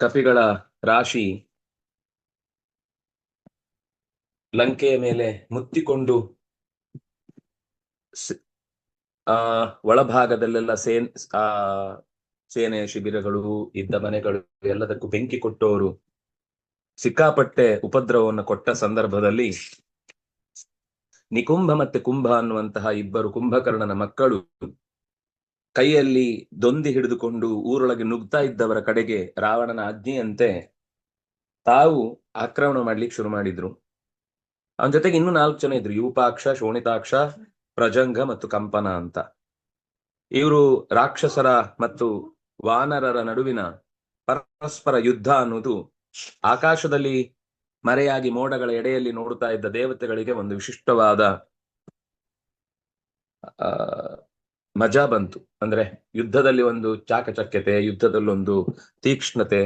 ಕಪಿಗಳ ರಾಶಿ ಲಂಕೆಯ ಮೇಲೆ ಮುತ್ತಿಕೊಂಡು ಆ, ಒಳಭಾಗದಲ್ಲೆಲ್ಲ ಸೇನ್, ಆ, ಸೇನೆಯ ಶಿಬಿರಗಳು ಇದ್ದ ಮನೆಗಳು, ಎಲ್ಲದಕ್ಕೂ ಬೆಂಕಿ ಕೊಟ್ಟವರು ಸಿಕ್ಕಾಪಟ್ಟೆ ಉಪದ್ರವವನ್ನು ಕೊಟ್ಟ ಸಂದರ್ಭದಲ್ಲಿ ನಿಕುಂಭ ಮತ್ತೆ ಕುಂಭ ಅನ್ನುವಂತಹ ಇಬ್ಬರು ಕುಂಭಕರ್ಣನ ಮಕ್ಕಳು ಕೈಯಲ್ಲಿ ದೊಂದಿ ಹಿಡಿದುಕೊಂಡು ಊರೊಳಗೆ ನುಗ್ತಾ ಇದ್ದವರ ಕಡೆಗೆ ರಾವಣನ ಆಜ್ಞೆಯಂತೆ ತಾವು ಆಕ್ರಮಣ ಮಾಡ್ಲಿಕ್ಕೆ ಶುರು ಮಾಡಿದ್ರು. ಅವನ ಜೊತೆಗೆ ಇನ್ನೂ ನಾಲ್ಕು ಜನ ಇದ್ರು, ಯೂಪಾಕ್ಷ, ಶೋಣಿತಾಕ್ಷ, ಪ್ರಜಂಗ ಮತ್ತು ಕಂಪನ ಅಂತ. ಇವರು ರಾಕ್ಷಸರ ಮತ್ತು ವಾನರರ ನಡುವಿನ ಪರಸ್ಪರ ಯುದ್ಧ ಅನ್ನೋದು ಆಕಾಶದಲ್ಲಿ ಮರೆಯಾಗಿ ಮೋಡಗಳ ಎಡೆಯಲ್ಲಿ ನೋಡುತ್ತಾ ಇದ್ದ ದೇವತೆಗಳಿಗೆ ಒಂದು ವಿಶಿಷ್ಟವಾದ ಮಜಾ ಬಂತು. ಅಂದ್ರೆ ಯುದ್ಧದಲ್ಲಿ ಒಂದು ಚಾಕಚಕ್ಯತೆ, ಯುದ್ಧದಲ್ಲಿ ಒಂದು ತೀಕ್ಷ್ಣತೆ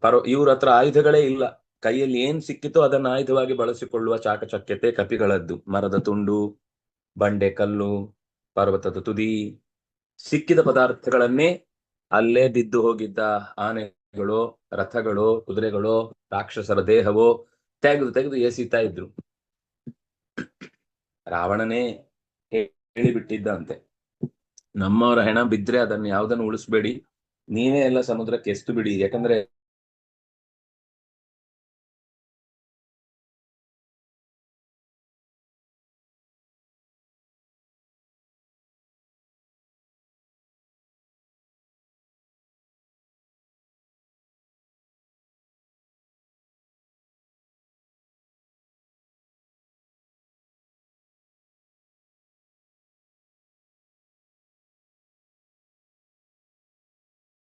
ಪರ, ಇವ್ರ ಹತ್ರ ಆಯುಧಗಳೇ ಇಲ್ಲ. ಕೈಯಲ್ಲಿ ಏನ್ ಸಿಕ್ಕಿತೋ ಅದನ್ನ ಆಯುಧವಾಗಿ ಬಳಸಿಕೊಳ್ಳುವ ಚಾಕಚಕ್ಯತೆ ಕಪಿಗಳದ್ದು. ಮರದ ತುಂಡು, ಬಂಡೆ ಕಲ್ಲು, ಪರ್ವತದ ತುದಿ, ಸಿಕ್ಕಿದ ಪದಾರ್ಥಗಳನ್ನೇ ಅಲ್ಲೇ ಬಿದ್ದು ಹೋಗಿದ್ದ ಆನೆಗಳು, ರಥಗಳು, ಕುದುರೆಗಳು, ರಾಕ್ಷಸರ ದೇಹವೋ ತೆಗೆದು ತೆಗೆದು ಎಸೀತಾ ಇದ್ರು. ರಾವಣನೇ ಹೇಳಿಬಿಟ್ಟಿದ್ದ ಹೇಳಿಬಿಟ್ಟಿದ್ದಂತೆ ನಮ್ಮವರ ಹೆಣ ಬಿದ್ರೆ ಅದನ್ನ ಯಾವ್ದನ್ನು ಉಳಿಸ್ಬೇಡಿ. ನೀವೇ ಎಲ್ಲ ಸಮುದ್ರಕ್ಕೆ ಎಸ್ತು ಬಿಡಿ. ಯಾಕಂದ್ರೆ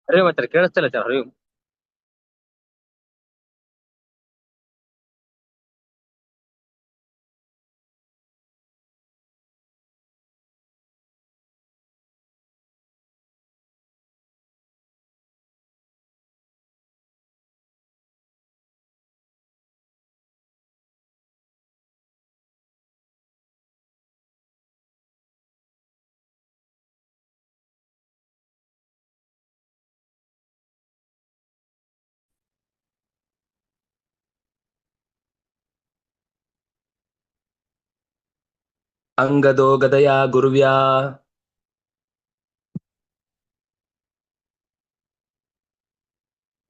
ಹರಿವು ಮಾತ್ರ ಕೇಳಿಸ್ತಿಲ್ಲ ಸರ್ ಹರಿವು ಅಂಗದೋ ಗದಯ ಗುರುವ್ಯಾ.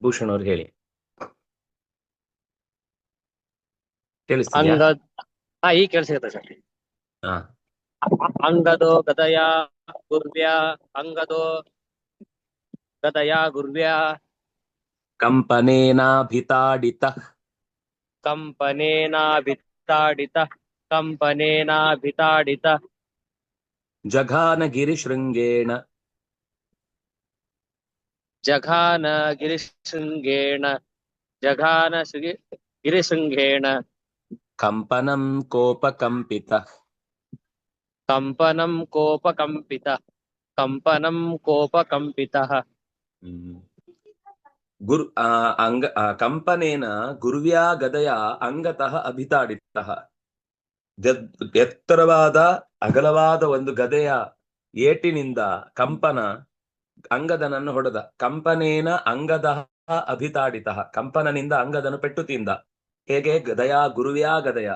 ಭೂಷಣ್ ಅವ್ರು ಹೇಳಿ. ಅಂಗದ ಅಂಗ ಹಾ ಈಗ ಕೇಳಿಸಿಗತ್ತೆ ಸರ್. ಹಾ. ಅಂಗದೋ ಗದಯ ಗುರ್ವ್ಯ ಅಂಗದೋ ಗದಯ ಗುರ್ವ್ಯ. ಕಂಪನೇನಾಭಿತಾಡಿತ. ಕಂಪನೇನಾಭಿತಾಡಿತ. ಕಂಪನೇನಾಭಿತಾಡಿತ ಜಘಾನ ಗಿರಿಶೃಂಗೇಣ ಜಘಾನ ಗಿರಿಶೃಂಗೇಣ ಜಘಾನ ಶೃಗಿ ಗಿರಿಶೃಂಗೇಣ ಕಂಪನಂ ಕೋಪಕಂಪಿತ. ಕಂಪನಂ ಕೋಪಕಂಪಿತ. ಕಂಪನಂ ಕೋಪಕಂಪಿತಃ. ಗುರು ಅಂಗ ಕಂಪನೇನ ಗುರುವ್ಯಾ ಗದಯ ಅಂಗತಃ ಅಭಿತಾಡಿತಃ. ಎತ್ತರವಾದ, ಅಗಲವಾದ ಒಂದು ಗದೆಯ ಏಟಿನಿಂದ ಕಂಪನ ಅಂಗದನನ್ನು ಹೊಡೆದ. ಕಂಪನೇನ ಅಂಗದ ಅಭಿತಾಡಿತ. ಕಂಪನನಿಂದ ಅಂಗದನು ಪೆಟ್ಟು ತಿಂದ. ಹೇಗೆ? ಗದಯ ಗುರುವಿಯ ಗದಯ.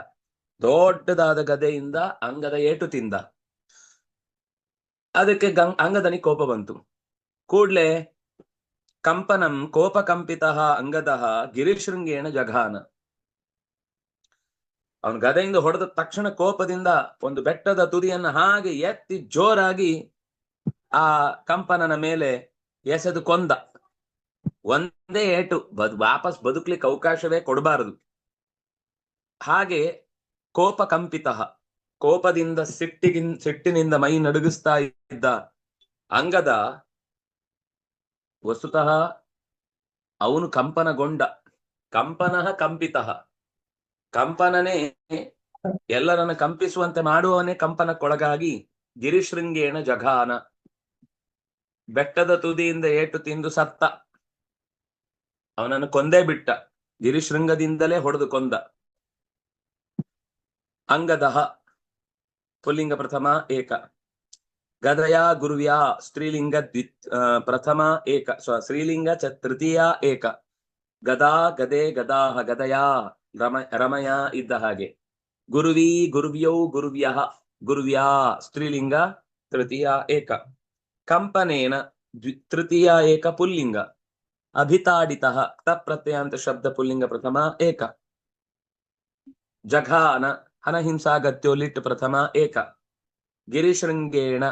ದೊಡ್ಡದಾದ ಗದೆಯಿಂದ ಅಂಗದ ಏಟು ತಿಂದ. ಅದಕ್ಕೆ ಗಂ ಅಂಗದನಿ ಕೋಪ ಬಂತು. ಕೂಡ್ಲೆ ಕಂಪನಂ ಕೋಪ ಕಂಪಿತ ಅಂಗದ ಗಿರಿಶೃಂಗೇಣ ಜಘಾನ. ಅವನು ಗದೆಯಿಂದ ಹೊಡೆದ ತಕ್ಷಣ ಕೋಪದಿಂದ ಒಂದು ಬೆಟ್ಟದ ತುದಿಯನ್ನು ಹಾಗೆ ಎತ್ತಿ ಜೋರಾಗಿ ಆ ಕಂಪನನ ಮೇಲೆ ಎಸೆದು ಕೊಂದ. ಒಂದೇ ಏಟು, ಬದ್, ವಾಪಸ್ ಬದುಕ್ಲಿಕ್ಕೆ ಅವಕಾಶವೇ ಕೊಡಬಾರದು. ಹಾಗೆ ಕೋಪ ಕಂಪಿತ. ಕೋಪದಿಂದ ಸಿಟ್ಟಿಗಿನ್, ಸಿಟ್ಟಿನಿಂದ ಮೈ ನಡುಗಿಸ್ತಾ ಇದ್ದ ಅಂಗದ ವಸ್ತುತಃ ಅವನು ಕಂಪನಗೊಂಡ. ಕಂಪನಃ ಕಂಪಿತಃ. ಕಂಪನನೇ ಎಲ್ಲರನ್ನು ಕಂಪಿಸುವಂತೆ ಮಾಡುವವನೇ ಕಂಪನಕ್ಕೊಳಗಾಗಿ ಗಿರಿಶೃಂಗೇಣ ಜಘಾನ. ಬೆಟ್ಟದ ತುದಿಯಿಂದ ಏಟು ತಿಂದು ಸತ್ತ. ಅವನನ್ನು ಕೊಂದೇ ಬಿಟ್ಟ. ಗಿರಿಶೃಂಗದಿಂದಲೇ ಹೊಡೆದು ಕೊಂದ. ಅಂಗದಹ, ಪುಲ್ಲಿಂಗ ಪ್ರಥಮ, ಏಕ. ಗದಯ, ಗುರುವ್ಯಾ, ಸ್ತ್ರೀಲಿಂಗ ದ್ವಿ ಪ್ರಥಮ, ಏಕ. ಸ್ವ, ಸ್ತ್ರೀಲಿಂಗ ಚ, ತೃತೀಯ, ಏಕ. ಗದಾ, ಗದೆ, ಗದಾಹ, ಗದಯ. ರಮ, ರಮಯ ಇದ್ದ ಹಾಗೆ. ಗುರುವಿ ಗುರುವ್ಯೌ ಗುರುವ್ಯ, ಗುರುವ್ಯಾ ಸ್ತ್ರೀಲಿಂಗ, ತೃತೀಯ ಏಕ. ಕಂಪನೇನ ತೃತೀಯ ಏಕ ಪುಲ್ಲಿಂಗ. ಅಭಿತಾಡಿತ ಪ್ರತ್ಯಯಾಂತ ಶಬ್ದ ಪುಲ್ಲಿಂಗ ಪ್ರಥಮ ಏಕ. ಜಘಾನ, ಹನಹಿಂಸಾಗತ್ಯೋ ಲಿಟ್ ಪ್ರಥಮ ಏಕ. ಗಿರಿಶೃಂಗೇಣ,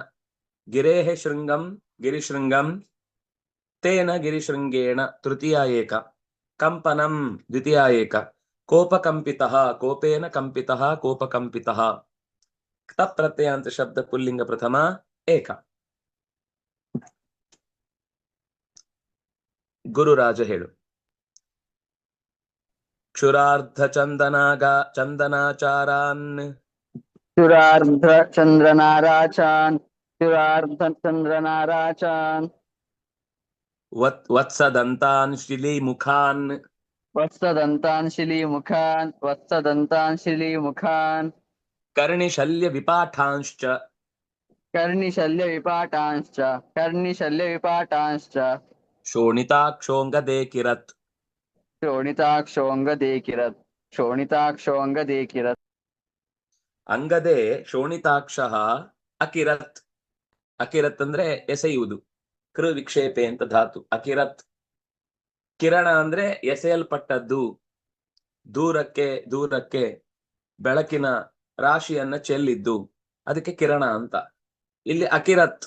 ಗಿರೇಹ ಶೃಂಗಂ, ಗಿರಿಶೃಂಗಂ, ತೇನ ಗಿರಿಶೃಂಗೇಣ, ತೃತೀಯ ಏಕ. ಕಂಪನಂ, ದ್ವಿತೀಯ ಏಕ. ಕೋಪಕಂಪಿತಃ ಕೋಪೇನ ಕಂಪಿತಃ ಕೋಪಕಂಪಿತಃ ತ ಪ್ರತ್ಯಯಾಂತ ಶಬ್ದ ಪುಲ್ಲಿಂಗ ಪ್ರಥಮ ಏಕ ಗುರುರಾಜ ಹೇಳು ಕ್ಷುರಾರ್ಧ ಚಂದನಾಗ ಚಂದನಾಚಾರಾನ್ ಚುರಾರ್ಧ ಚಂದ್ರನಾರಾಚಾನ್ ಚುರಾರ್ಧ ಚಂದ್ರನಾರಾಚಾನ್ ವತ್ ವತ್ಸದಂತಾನ್ ಶಿಲಿಮುಖಾನ್ ವತ್ಸದಂತಾನ್ ಶಿಲೀಮುಖಾನ್ ಮುಖಾನ್ ಕರ್ಣಿ ಕರ್ಣಿಶಲ್ಯ ವಿಪಾಠಾಂಶ್ಚ ಕರ್ಣಿಶಲ್ಯ ವಿಪಾಠಾಂಶ್ಚ ಶೋಣಿತಾಕ್ಷೋಂಗ ದೇಕಿರತ್ ಶೋಣಿತಾಕ್ಷೋಂಗ ದೇಕಿರತ್ ಶೋಣಿತಾಕ್ಷೋಂಗ ದೇಕಿರತ್ ಅಂಗದೆ ಶೋಣಿತಾಕ್ಷ ಅಕಿರತ್. ಅಕಿರತ್ ಅಂದ್ರೆ ಎಸೆಯುವುದು. ಕೃ ವಿಕ್ಷೇಪೆ ಅಂತ ಧಾತು. ಅಕಿರತ್. ಕಿರಣ ಅಂದ್ರೆ ಎಸೆಯಲ್ಪಟ್ಟದ್ದು. ದೂರಕ್ಕೆ ದೂರಕ್ಕೆ, ಬೆಳಕಿನ ರಾಶಿಯನ್ನ ಚೆಲ್ಲಿದ್ದು. ಅದಕ್ಕೆ ಕಿರಣ ಅಂತ. ಇಲ್ಲಿ ಅಕಿರತ್.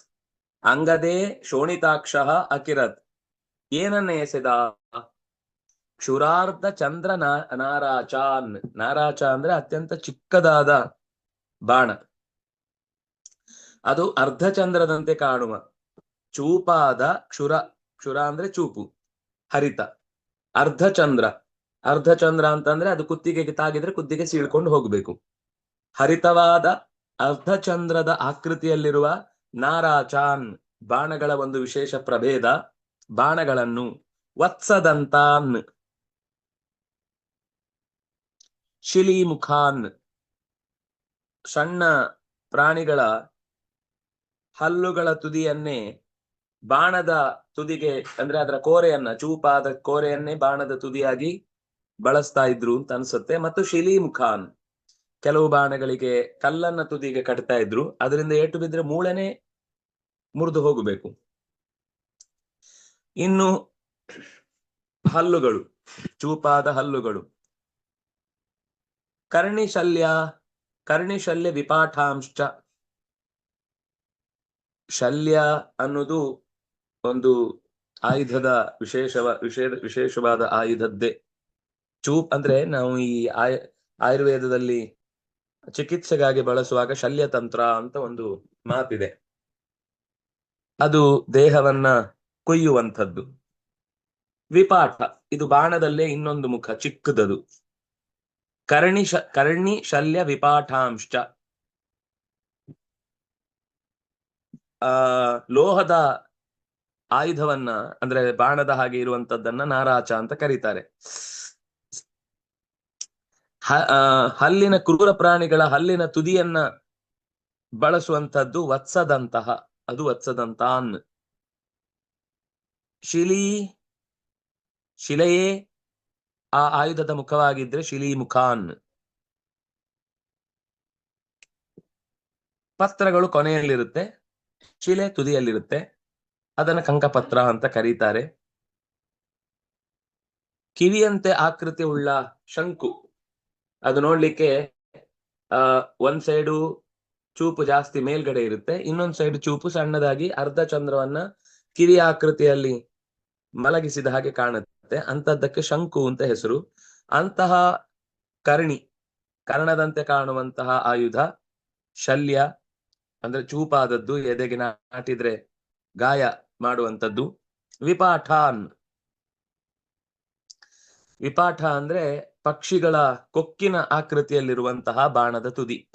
ಅಂಗದೇ ಶೋಣಿತಾಕ್ಷ ಅಕಿರತ್. ಏನನ್ನ ಎಸೆದ? ಕ್ಷುರಾರ್ಧ ಚಂದ್ರ ನಾರಾಚಾನ್. ನಾರಾಚ ಅಂದ್ರೆ ಅತ್ಯಂತ ಚಿಕ್ಕದಾದ ಬಾಣ. ಅದು ಅರ್ಧ ಚಂದ್ರದಂತೆ ಕಾಣುವ. ಚೂಪಾದ ಕ್ಷುರ ಕ್ಷುರ ಅಂದ್ರೆ ಚೂಪು. ಹರಿತ. ಅರ್ಧಚಂದ್ರ ಅರ್ಧಚಂದ್ರ ಅಂತಂದ್ರೆ ಅದು ಕುತ್ತಿಗೆಗೆ ತಾಗಿದ್ರೆ ಕುತ್ತಿಗೆ ಸೀಳ್ಕೊಂಡು ಹೋಗ್ಬೇಕು. ಹರಿತವಾದ ಅರ್ಧಚಂದ್ರದ ಆಕೃತಿಯಲ್ಲಿರುವ ನಾರಾಚಾನ್ ಬಾಣಗಳ ಒಂದು ವಿಶೇಷ ಪ್ರಭೇದ, ಬಾಣಗಳನ್ನು ವತ್ಸದಂತಾನ್. ಶಿಲೀಮುಖಾನ್. ಸಣ್ಣ ಪ್ರಾಣಿಗಳ ಹಲ್ಲುಗಳ ತುದಿಯನ್ನೇ ಬಾಣದ ತುದಿಗೆ, ಅಂದ್ರೆ ಅದರ ಕೋರೆಯನ್ನ, ಚೂಪಾದ ಕೋರೆಯನ್ನೇ ಬಾಣದ ತುದಿಯಾಗಿ ಬಳಸ್ತಾ ಇದ್ರು ಅಂತ ಅನ್ಸುತ್ತೆ. ಮತ್ತು ಶಿಲೀಮುಖಾನ್ ಕೆಲವು ಬಾಣಗಳಿಗೆ ಕಲ್ಲನ್ನ ತುದಿಗೆ ಕಟ್ತಾ ಇದ್ರು. ಅದರಿಂದ ಏಟು ಬಿದ್ರೆ ಮೂಳೆನೆ ಮುರಿದು ಹೋಗಬೇಕು. ಇನ್ನು ಹಲ್ಲುಗಳು, ಚೂಪಾದ ಹಲ್ಲುಗಳು. ಕರ್ಣಿಶಲ್ಯ ಕರ್ಣಿಶಲ್ಯ ವಿಪಾಠಾಂಶ ಶಲ್ಯ ಅನ್ನೋದು ಒಂದು ಆಯುಧದ ವಿಶೇಷವ, ವಿಶೇಷ, ವಿಶೇಷವಾದ ಆಯುಧದ್ದೇ. ಚೂಪ್ ಅಂದ್ರೆ ನಾವು ಈ ಆಯ್, ಆಯುರ್ವೇದದಲ್ಲಿ ಚಿಕಿತ್ಸೆಗಾಗಿ ಬಳಸುವಾಗ ಶಲ್ಯತಂತ್ರ ಅಂತ ಒಂದು ಮಾತಿದೆ. ಅದು ದೇಹವನ್ನ ಕೊಯ್ಯುವಂಥದ್ದು. ವಿಪಾಠ, ಇದು ಬಾಣದಲ್ಲೇ ಇನ್ನೊಂದು ಮುಖ, ಚಿಕ್ಕದದು. ಕರ್ಣಿ ಶ, ಕರ್ಣಿ ಶಲ್ಯ ವಿಪಾಠಾಂಶ ಆ, ಲೋಹದ ಆಯುಧವನ್ನ, ಅಂದ್ರೆ ಬಾಣದ ಹಾಗೆ ಇರುವಂತದ್ದನ್ನ ನಾರಾಚ ಅಂತ ಕರೀತಾರೆ. ಹಲ್ಲಿನ ಕ್ರೂರ ಪ್ರಾಣಿಗಳ ಹಲ್ಲಿನ ತುದಿಯನ್ನ ಬಳಸುವಂತದ್ದು ವತ್ಸದಂತಹ, ಅದು ವತ್ಸದಂತಾನ್. ಶಿಲಿ, ಶಿಲೆಯೇ ಆ ಆಯುಧದ ಮುಖವಾಗಿದ್ರೆ ಶಿಲಿ ಮುಖಾನ್. ಪತ್ರಗಳು ಕೊನೆಯಲ್ಲಿರುತ್ತೆ, ಶಿಲೆ ತುದಿಯಲ್ಲಿರುತ್ತೆ. ಅದನ್ನ ಕಂಕಪತ್ರ ಅಂತ ಕರೀತಾರೆ. ಕಿವಿಯಂತೆ ಆಕೃತಿ ಉಳ್ಳ ಶಂಕು. ಅದು ನೋಡ್ಲಿಕ್ಕೆ, ಆ, ಒಂದ್ ಸೈಡು ಚೂಪು ಜಾಸ್ತಿ ಮೇಲ್ಗಡೆ ಇರುತ್ತೆ, ಇನ್ನೊಂದ್ ಸೈಡ್ ಚೂಪು ಸಣ್ಣದಾಗಿ ಅರ್ಧ ಚಂದ್ರವನ್ನ ಕಿವಿ ಆಕೃತಿಯಲ್ಲಿ ಮಲಗಿಸಿದ ಹಾಗೆ ಕಾಣುತ್ತೆ. ಅಂತದ್ದಕ್ಕೆ ಶಂಕು ಅಂತ ಹೆಸರು. ಅಂತಹ ಕರ್ಣಿ, ಕರ್ಣದಂತೆ ಕಾಣುವಂತಹ ಆಯುಧ, ಶಲ್ಯ, ಅಂದ್ರೆ ಚೂಪಾದದ್ದು ಎದೆಗೆ ನಾಟಿದ್ರೆ ಗಾಯ ಮಾಡುವಂತದ್ದು ವಿಪಾಠಾನ್. ವಿಪಾಠ ಅಂದ್ರೆ ಪಕ್ಷಿಗಳ ಕೊಕ್ಕಿನ ಆಕೃತಿಯಲ್ಲಿರುವಂತಹ ಬಾಣದ ತುದಿ.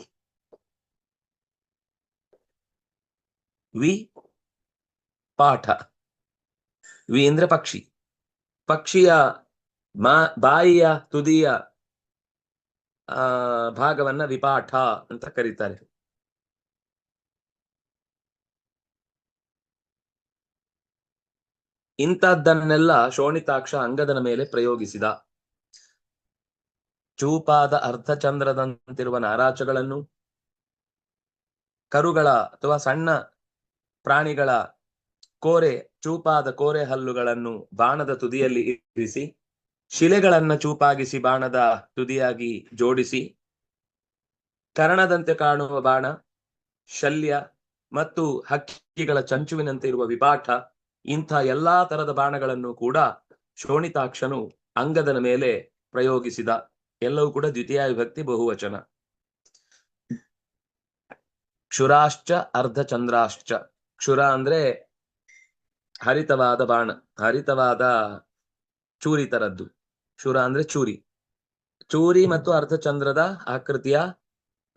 ವಿ ಪಾಠ. ವಿ ಅಂದ್ರೆ ಪಕ್ಷಿ. ಪಕ್ಷಿಯ ಬಾಯಿಯ ತುದಿಯ, ಆ, ಭಾಗವನ್ನ ವಿಪಾಠ ಅಂತ ಕರೀತಾರೆ. ಇಂಥದ್ದನ್ನೆಲ್ಲ ಶೋಣಿತಾಕ್ಷ ಅಂಗದನ ಮೇಲೆ ಪ್ರಯೋಗಿಸಿದ. ಚೂಪಾದ ಅರ್ಧಚಂದ್ರದಂತಿರುವ ನಾರಾಚಗಳನ್ನು, ಕರುಗಳ ಅಥವಾ ಸಣ್ಣ ಪ್ರಾಣಿಗಳ ಕೋರೆ, ಚೂಪಾದ ಕೋರೆ ಹಲ್ಲುಗಳನ್ನು ಬಾಣದ ತುದಿಯಲ್ಲಿ ಇರಿಸಿ, ಶಿಲೆಗಳನ್ನ ಚೂಪಾಗಿಸಿ ಬಾಣದ ತುದಿಯಾಗಿ ಜೋಡಿಸಿ, ಕರ್ಣದಂತೆ ಕಾಣುವ ಬಾಣ, ಶಲ್ಯ ಮತ್ತು ಹಕ್ಕಿಗಳ ಚಂಚುವಿನಂತೆ ಇರುವ ವಿಪಾಠ ಇಂಥ ಎಲ್ಲಾ ತರದ ಬಾಣಗಳನ್ನು ಕೂಡ ಶೋಣಿತಾಕ್ಷನು ಅಂಗದನ ಮೇಲೆ ಪ್ರಯೋಗಿಸಿದ. ಎಲ್ಲವೂ ಕೂಡ ದ್ವಿತೀಯ ವಿಭಕ್ತಿ ಬಹುವಚನ. ಕ್ಷುರಾಶ್ಚ ಅರ್ಧಚಂದ್ರಾಶ್ಚ. ಕ್ಷುರ ಅಂದ್ರೆ ಹರಿತವಾದ ಬಾಣ, ಹರಿತವಾದ ಚೂರಿ ತರದ್ದು. ಕ್ಷುರ ಅಂದ್ರೆ ಚೂರಿ. ಚೂರಿ ಮತ್ತು ಅರ್ಧಚಂದ್ರದ ಆಕೃತಿಯ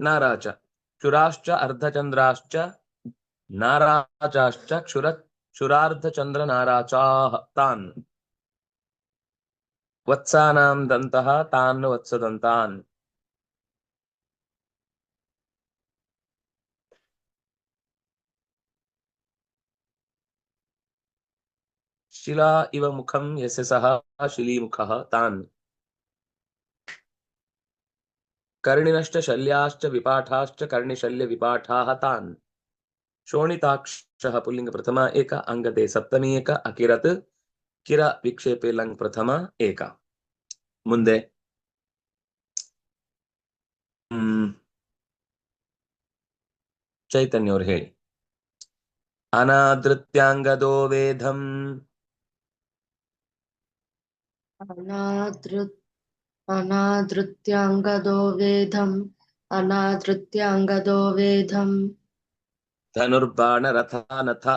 ನಾರಾಚ. ಕ್ಷುರಾಶ್ಚ ಅರ್ಧಚಂದ್ರಾಶ್ಚ, ನಾರಾಚಾಶ್ಚ, ಕ್ಷುರ चुरार्ध चंद्र नाराचान वत्सानाम दंतः तान वत्स दंतान शिला इव मुखम यसे सह शिली मुख तान। कर्णिनश्च शल्याश्च विपाठाश्च कर्णिशल्य विपाठाः तान्। शोणिताक्ष पुलिंग प्रथम, एक अंगते सप्तमी, एक अकिरत, किर विक्षेपे लंग प्रथम, एक। मुंदे चैतन्योर है अनादृत्यांगदो वेदम अनादृत अनादृत्यांगदो वेदम अनादृत्यांगदो वेदम धनुर्बाण रथानथ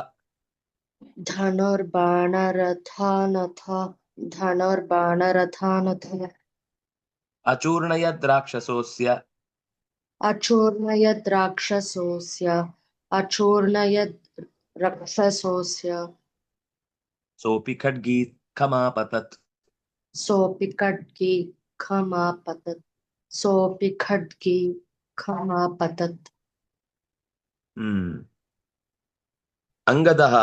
धनुर्बाण रथानथ धनुर्बाण रथानथ अचूर्णय द्राक्षसोस्य अचूर्णय द्राक्षसोस्य अचूर्णय रक्षसोस्य सोऽपि खड्गी खमापतत् सोऽपि खड्गी खमापतत् सोऽपि खड्गी खमापतत् ಹ್ಮ್. ಅಂಗದಃ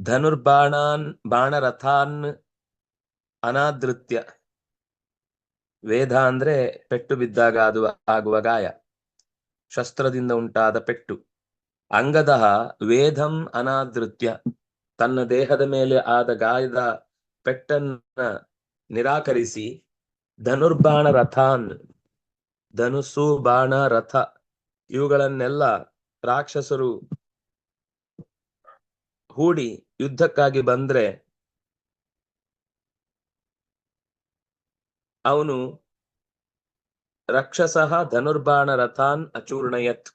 ಧನುರ್ಬಾಣಾನ್, ಬಾಣರಥಾನ್ ಅನಾದೃತ್ಯ. ವೇದ ಅಂದ್ರೆ ಪೆಟ್ಟು ಬಿದ್ದಾಗ ಅದು ಆಗುವ ಗಾಯ. ಶಸ್ತ್ರದಿಂದ ಉಂಟಾದ ಪೆಟ್ಟು. ಅಂಗದಃ ವೇದಂ ಅನಾದೃತ್ಯ. ತನ್ನ ದೇಹದ ಮೇಲೆ ಆದ ಗಾಯದ ಪೆಟ್ಟನ್ನ ನಿರಾಕರಿಸಿ ಧನುರ್ಬಾಣ ರಥಾನ್ ಧನುಸು ಬಾಣ ರಥ ಇವುಗಳನ್ನೆಲ್ಲ ರಾಕ್ಷಸರು ಹೂಡಿ ಯುದ್ಧಕ್ಕಾಗಿ ಬಂದ್ರೆ ಅವನು ರಕ್ಷಸಃ ಧನುರ್ಬಾಣ ರಥಾನ್ ಅಚೂರ್ಣಯತ್.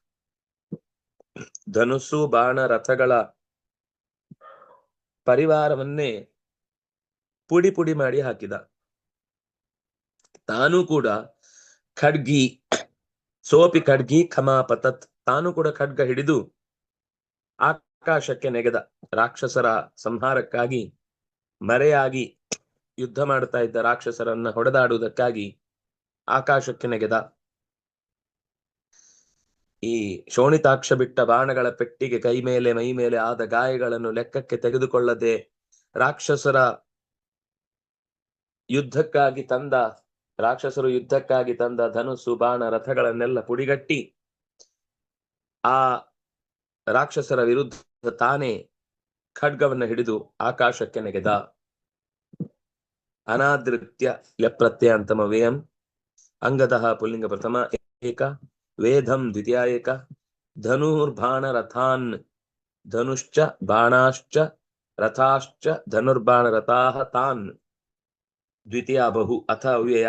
ಧನುಸ್ಸು ಬಾಣ ರಥಗಳ ಪರಿವಾರವನ್ನೇ ಪುಡಿ ಪುಡಿ ಮಾಡಿ ಹಾಕಿದ. ತಾನು ಕೂಡ ಖಡ್ಗಿ, ಸೋಪಿ ಖಡ್ಗಿ, ಖಮಾಪತತ್ ತಾನು ಕೂಡ ಖಡ್ಗ ಹಿಡಿದು ಆಕಾಶಕ್ಕೆ ನೆಗೆದ ರಾಕ್ಷಸರ ಸಂಹಾರಕ್ಕಾಗಿ ಮರೆಯಾಗಿ ಯುದ್ಧ ಮಾಡ್ತಾ ಇದ್ದ ರಾಕ್ಷಸರನ್ನ ಹೊಡೆದಾಡುವುದಕ್ಕಾಗಿ ಆಕಾಶಕ್ಕೆ ನೆಗೆದ. ಈ ಶೋಣಿತಾಕ್ಷ ಬಿಟ್ಟ ಬಾಣಗಳ ಪೆಟ್ಟಿಗೆ ಕೈ ಮೇಲೆ ಮೈ ಮೇಲೆ ಆದ ಗಾಯಗಳನ್ನು ಲೆಕ್ಕಕ್ಕೆ ತೆಗೆದುಕೊಳ್ಳದೆ ರಾಕ್ಷಸರ ಯುದ್ಧಕ್ಕಾಗಿ ತಂದ, ರಾಕ್ಷಸರು ಯುದ್ಧಕ್ಕಾಗಿ ತಂದ ಧನುಸು ಬಾಣ, ರಥಗಳನ್ನೆಲ್ಲ ಪುಡಿಗಟ್ಟಿ ಆ ರಾಕ್ಷಸರ ವಿರುದ್ಧ ತಾನೇ ಖಡ್ಗವನ್ನ ಹಿಡಿದು ಆಕಾಶಕ್ಕೆ ನೆಗೆದ. ಅನಾದೃತ್ಯ ಲೆಪ್ರತ್ಯ ಅಂತಮ ವೇಯಂ ಅಂಗದಃ ಪುಲ್ಲಿಂಗ ಪ್ರಥಮ ಏಕ. ವೇದಂ ದ್ವಿತೀಯ ಏಕ. ಧನುರ್ಬಾಣ ರಥಾನ್ ಧನುಶ್ಚ ಬಾಣಾಶ್ಚ ರಥಾಶ್ಚ ಧನುರ್ಬಾಣ ರಥಾಹ ತಾನ್. ದ್ವಿತೀಯ ಬಹು ಅಥ ಅವ್ಯಯ.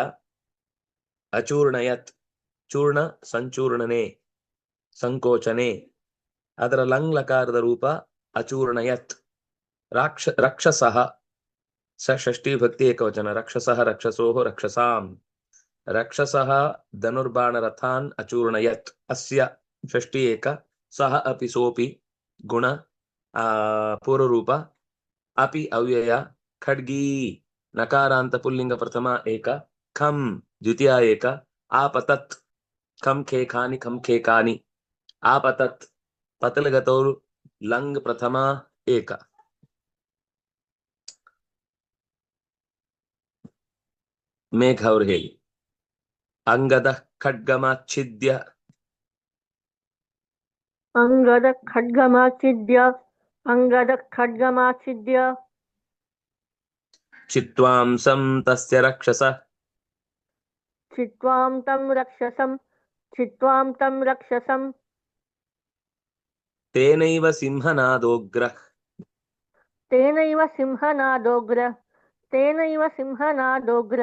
ಅಚೂರ್ಣಯತ್ ಚೂರ್ಣ ಸಂಚೂರ್ಣನೆ. ಸಂಕೋಚನೆ. ಅದರ ಲಂಗ್ ಲಕಾರದ ರೂಪ ಅಚೂರ್ಣಯತ್ ರಾಕ್ಷ, ರಕ್ಷಸಃ. ಸ ಷಷ್ಠಿ ಭಕ್ತಿ ಏಕವಚನ. ರಕ್ಷಸಃ, ರಕ್ಷಸೋಹ, ರಕ್ಷಸಾಂ. ರಕ್ಷಸಃ ಧನುರ್ಬಾಣ ರಥಾನ್ ಅಚೂರ್ಣಯತ್ ಅಸ್ಯ ಷಷ್ಠಿ ಏಕ. ಸಹ ಅಪಿ ಸೋಪಿ ಗುಣ, ಆ, ಪೂರ್ವರೂಪ ಅಪಿ ಅವ್ಯಯ ಖಡ್ಗೀ. ನಕಾರಾಂತ ಪುಲ್ಲಿಂಗ ಪ್ರಥಮ ಏಕ. ಖಂ ದ್ವಿತೀಯ ಏಕ. ಆಪತತ್. ಖಂ ಖೇಖಾನಿ ಖಂ आपतत् पतल गतौ लंग प्रथमा एक। मेघ और हेल अंगद खड्गमाच्छिद्य। अंगद खड्गमाच्छिद्य। अंगद खड्गमाच्छिद्य। चित्वांसं तस्य रक्षस। चित्वां तं रक्षसं। चित्वां तं रक्षसं। ತೇನೈವ ಸಿಂಹನಾದೋಗ್ರ. ತೇನೈವ ಸಿಂಹನಾದೋಗ್ರ. ತೇನೈವ ಸಿಂಹನಾದೋಗ್ರ.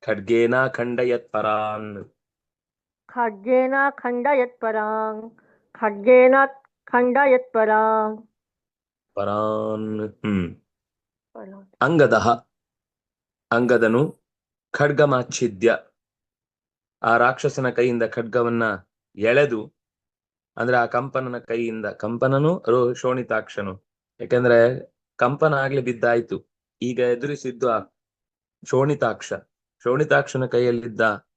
ಖಡ್ಗೇನ ಖಂಡಯತ್ ಪರಾನ್. ಖಡ್ಗೇನ ಖಂಡಯತ್ಪರಾಂ ಖಡ್ಗೇನ ಖಂಡಯತ್ಪರಾಂ ಪರಾನ್. ಹ್ಮ್. ಅಂಗದ ಅಂಗದನು ಖಡ್ಗಮಾಚ್ಛಿದ್ಯ. ಆ ರಾಕ್ಷಸನ ಕೈಯಿಂದ ಖಡ್ಗವನ್ನ ಎಳೆದು ಅಂದ್ರೆ ಆ ಕಂಪನನ ಕೈಯಿಂದ, ಕಂಪನನು ಶೋಣಿತಾಕ್ಷನು. ಯಾಕಂದ್ರೆ ಕಂಪನ ಆಗ್ಲಿ ಬಿದ್ದಾಯ್ತು. ಈಗ ಎದುರಿಸಿದ್ದು ಆ ಶೋಣಿತಾಕ್ಷ. ಶೋಣಿತಾಕ್ಷನ ಕೈಯಲ್ಲಿದ್ದ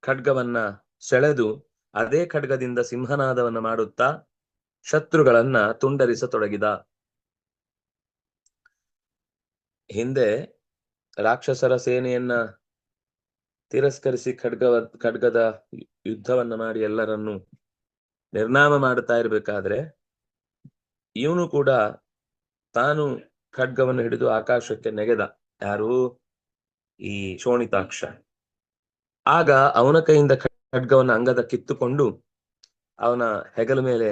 ಖಡ್ಗವನ್ನ ಸೆಳೆದು ಅದೇ ಖಡ್ಗದಿಂದ ಸಿಂಹನಾದವನ್ನ ಮಾಡುತ್ತಾ ಶತ್ರುಗಳನ್ನ ತುಂಡರಿಸತೊಡಗಿದ. ಹಿಂದೆ ರಾಕ್ಷಸರ ಸೇನೆಯನ್ನ ತಿರಸ್ಕರಿಸಿ ಖಡ್ಗವ, ಖಡ್ಗದ ಯುದ್ಧವನ್ನ ಮಾಡಿ ಎಲ್ಲರನ್ನು ನಿರ್ನಾಮ ಮಾಡುತ್ತಾ ಇರಬೇಕಾದ್ರೆ ಇವನು ಕೂಡ ತಾನು ಖಡ್ಗವನ್ನು ಹಿಡಿದು ಆಕಾಶಕ್ಕೆ ನೆಗೆದ. ಯಾರು? ಈ ಶೋಣಿತಾಕ್ಷ. ಆಗ ಅವನ ಕೈಯಿಂದ ಖಡ್ಗವನ್ನು ಅಂಗದ ಕಿತ್ತುಕೊಂಡು ಅವನ ಹೆಗಲ ಮೇಲೆ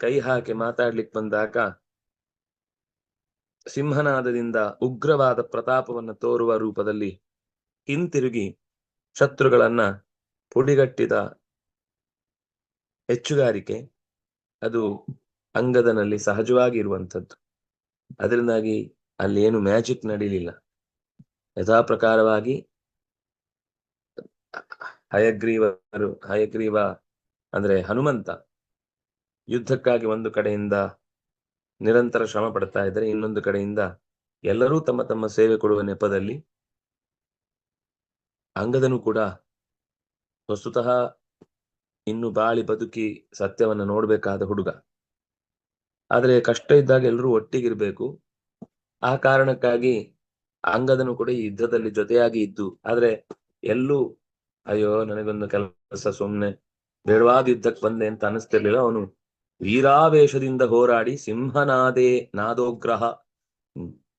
ಕೈ ಹಾಕಿ ಮಾತಾಡ್ಲಿಕ್ಕೆ ಬಂದಾಗ ಸಿಂಹನಾದದಿಂದ ಉಗ್ರವಾದ ಪ್ರತಾಪವನ್ನು ತೋರುವ ರೂಪದಲ್ಲಿ ಹಿಂತಿರುಗಿ ಶತ್ರುಗಳನ್ನ ಪುಡಿಗಟ್ಟಿದ ಹೆಚ್ಚುಗಾರಿಕೆ, ಅದು ಅಂಗದನಲ್ಲಿ ಸಹಜವಾಗಿ ಇರುವಂಥದ್ದು. ಅದರಿಂದಾಗಿ ಅಲ್ಲಿ ಏನು ಮ್ಯಾಜಿಕ್ ನಡೀಲಿಲ್ಲ. ಯಥಾ ಪ್ರಕಾರವಾಗಿ ಹಯಗ್ರೀವರು, ಹಯಗ್ರೀವ ಅಂದ್ರೆ ಹನುಮಂತ ಯುದ್ಧಕ್ಕಾಗಿ ಒಂದು ಕಡೆಯಿಂದ ನಿರಂತರ ಶ್ರಮ ಪಡ್ತಾ ಇದ್ದಾರೆ. ಇನ್ನೊಂದು ಕಡೆಯಿಂದ ಎಲ್ಲರೂ ತಮ್ಮ ತಮ್ಮ ಸೇವೆ ಕೊಡುವ ನೆಪದಲ್ಲಿ ಅಂಗದನು ಕೂಡ ವಸ್ತುತಃ ಇನ್ನು ಬಾಳಿ ಬದುಕಿ ಸತ್ಯವನ್ನ ನೋಡ್ಬೇಕಾದ ಹುಡುಗ. ಆದ್ರೆ ಕಷ್ಟ ಇದ್ದಾಗ ಎಲ್ಲರೂ ಒಟ್ಟಿಗಿರ್ಬೇಕು. ಆ ಕಾರಣಕ್ಕಾಗಿ ಅಂಗದನು ಕೂಡ ಈ ಯುದ್ಧದಲ್ಲಿ ಜೊತೆಯಾಗಿ ಇದ್ದು, ಆದ್ರೆ ಎಲ್ಲೂ ಅಯ್ಯೋ, ನನಗೊಂದು ಕೆಲಸ ಸುಮ್ನೆ, ಬೇಡವಾದ ಯುದ್ಧಕ್ಕೆ ಬಂದೆ ಅಂತ ಅನಿಸ್ತಿರ್ಲಿಲ್ಲ. ಅವನು ವೀರಾವೇಶದಿಂದ ಹೋರಾಡಿ ಸಿಂಹನಾದೇ ನಾದೋಗ್ರಹ,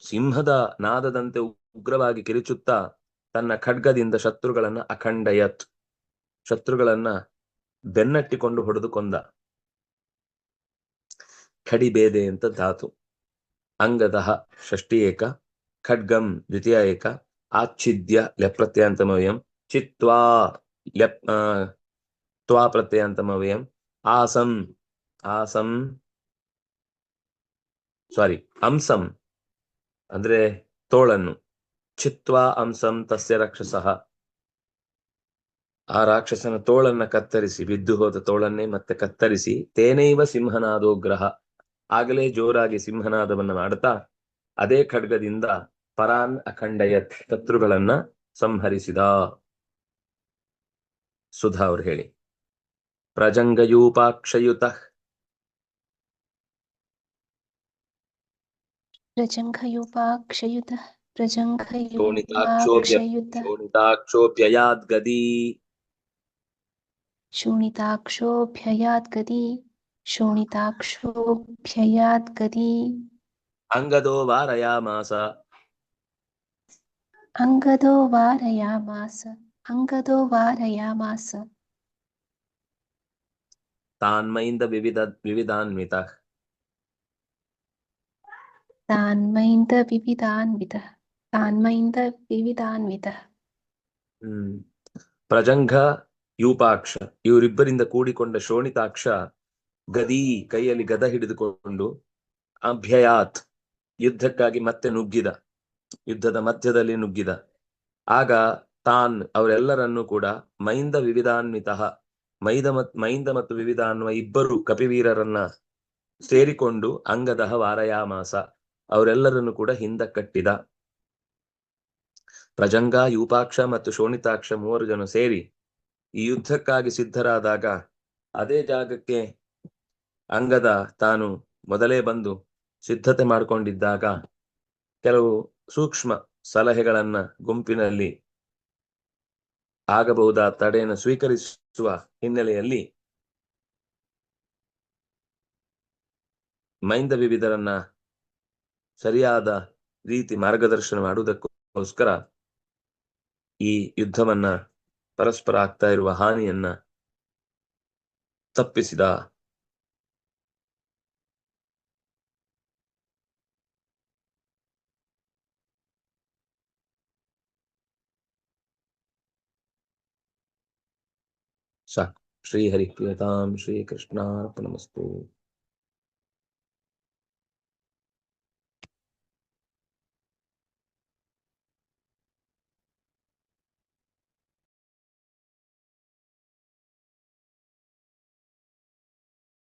ಸಿಂಹದ ನಾದದಂತೆ ಉಗ್ರವಾಗಿ ಕಿರಿಚುತ್ತಾ ತನ್ನ ಖಡ್ಗದಿಂದ ಶತ್ರುಗಳನ್ನ ಅಖಂಡಯತ್ ಶತ್ರುಗಳನ್ನ ಬೆನ್ನಟ್ಟಿಕೊಂಡು ಹೊಡೆದುಕೊಂದ ಖಡಿಬೇದೆ ಅಂತ ಧಾತು. ಅಂಗದ ಷಷ್ಠಿ ಏಕ. ಖಡ್ಗಂ ದ್ವಿತೀಯ ಏಕ. ಆಚ್ಛಿದ್ಯ ಲೆಪ್ರತ್ಯಂತಮವ್ಯಂ ಚಿತ್ವಾ ಲೆಪ್ ತ್ವಾ ಪ್ರತ್ಯಂತಮವ್ಯಂ ಆಸಂ ಆಸಂ, ಸಾರಿ, ಅಂಸಂ, ಅಂದ್ರೆ ತೋಳನ್ನು. ಚಿತ್ವಾ ಅಂಸಂ ತಸ್ಯ ರಕ್ಷಸಃ. ಆ ರಾಕ್ಷಸನ ತೋಳನ್ನ ಕತ್ತರಿಸಿ ಬಿದ್ದು ಹೋದ ತೋಳನ್ನೇ ಮತ್ತೆ ಕತ್ತರಿಸಿ ತೇನೈವ ಸಿಂಹನಾದೋ ಗ್ರಹ. ಆಗಲೇ ಜೋರಾಗಿ ಸಿಂಹನಾದವನ್ನ ಮಾಡ್ತಾ ಅದೇ ಖಡ್ಗದಿಂದ ಪರಾನ್ ಅಖಂಡಯತ್ ಶತ್ರುಗಳನ್ನ ಸಂಹರಿಸಿದ. ಸುಧಾ ಅವ್ರು ಹೇಳಿ. ಪ್ರಜಂಗಯೂಪಾಕ್ಷಯುತ. ಪ್ರಜಂಗಯೂಪಾಕ್ಷಯುತ ಪ್ರಜಂಗಯೋಣಿತಾಕ್ಷೋಭ್ಯಯಾದ್ಗದಿ शोणिताक्षोऽभ्ययाद्गति शोणिताक्षोऽभ्ययाद्गति अंगदो वारयामास। अङ्गदो वारयामास अङ्गदो वारयामास। तान्मैन्द विविध विविधान्वितः। तान्मैन्द विविधान्वितः तान्मैन्द विविधान्वितः। हम्म। प्रजङ्घ ಯೂಪಾಕ್ಷ, ಇವರಿಬ್ಬರಿಂದ ಕೂಡಿಕೊಂಡ ಶೋಣಿತಾಕ್ಷ ಗದಿ ಕೈಯಲ್ಲಿ ಗದ ಹಿಡಿದುಕೊಂಡು ಅಭ್ಯಯಾತ್, ಯುದ್ಧಕ್ಕಾಗಿ ಮತ್ತೆ ನುಗ್ಗಿದ, ಯುದ್ಧದ ಮಧ್ಯದಲ್ಲಿ ನುಗ್ಗಿದ. ಆಗ ತಾನ್ ಅವರೆಲ್ಲರನ್ನೂ ಕೂಡ ಮೈಂದ ವಿವಿಧಾನ್ವಿತ, ಮೈದ ಮತ್, ಮೈಂದ ಮತ್ತು ವಿವಿಧ ಅನ್ನುವ ಇಬ್ಬರು ಕಪಿವೀರರನ್ನ ಸೇರಿಕೊಂಡು ಅಂಗದಹ ವಾರಯಾಮಾಸ ಅವರೆಲ್ಲರನ್ನು ಕೂಡ ಹಿಂದ ಕಟ್ಟಿದ ಪ್ರಜಂಗ, ಯೂಪಾಕ್ಷ ಮತ್ತು ಶೋಣಿತಾಕ್ಷ ಮೂವರು ಜನ ಸೇರಿ ಈ ಯುದ್ಧಕ್ಕಾಗಿ ಸಿದ್ಧರಾದಾಗ ಅದೇ ಜಾಗಕ್ಕೆ ಅಂಗದ ತಾನು ಮೊದಲೇ ಬಂದು ಸಿದ್ಧತೆ ಮಾಡಿಕೊಂಡಿದ್ದಾಗ ಕೆಲವು ಸೂಕ್ಷ್ಮ ಸಲಹೆಗಳನ್ನ ಗುಂಪಿನಲ್ಲಿ ಆಗಬಹುದಾದ ತಡೆಯನ್ನು ಸ್ವೀಕರಿಸುವ ಹಿನ್ನೆಲೆಯಲ್ಲಿ ಮೈಂದ ವಿವಿಧರನ್ನ ಸರಿಯಾದ ರೀತಿ ಮಾರ್ಗದರ್ಶನ ಮಾಡುವುದಕ್ಕೋಸ್ಕರ ಈ ಯುದ್ಧವನ್ನ ಪರಸ್ಪರ ಆಗ್ತಾ ಇರುವ ಹಾನಿಯನ್ನ ತಪ್ಪಿಸಿದ ಸಾಕು. ಶ್ರೀ ಕೃಷ್ಣಾರ್ಪಣಮಸ್ತು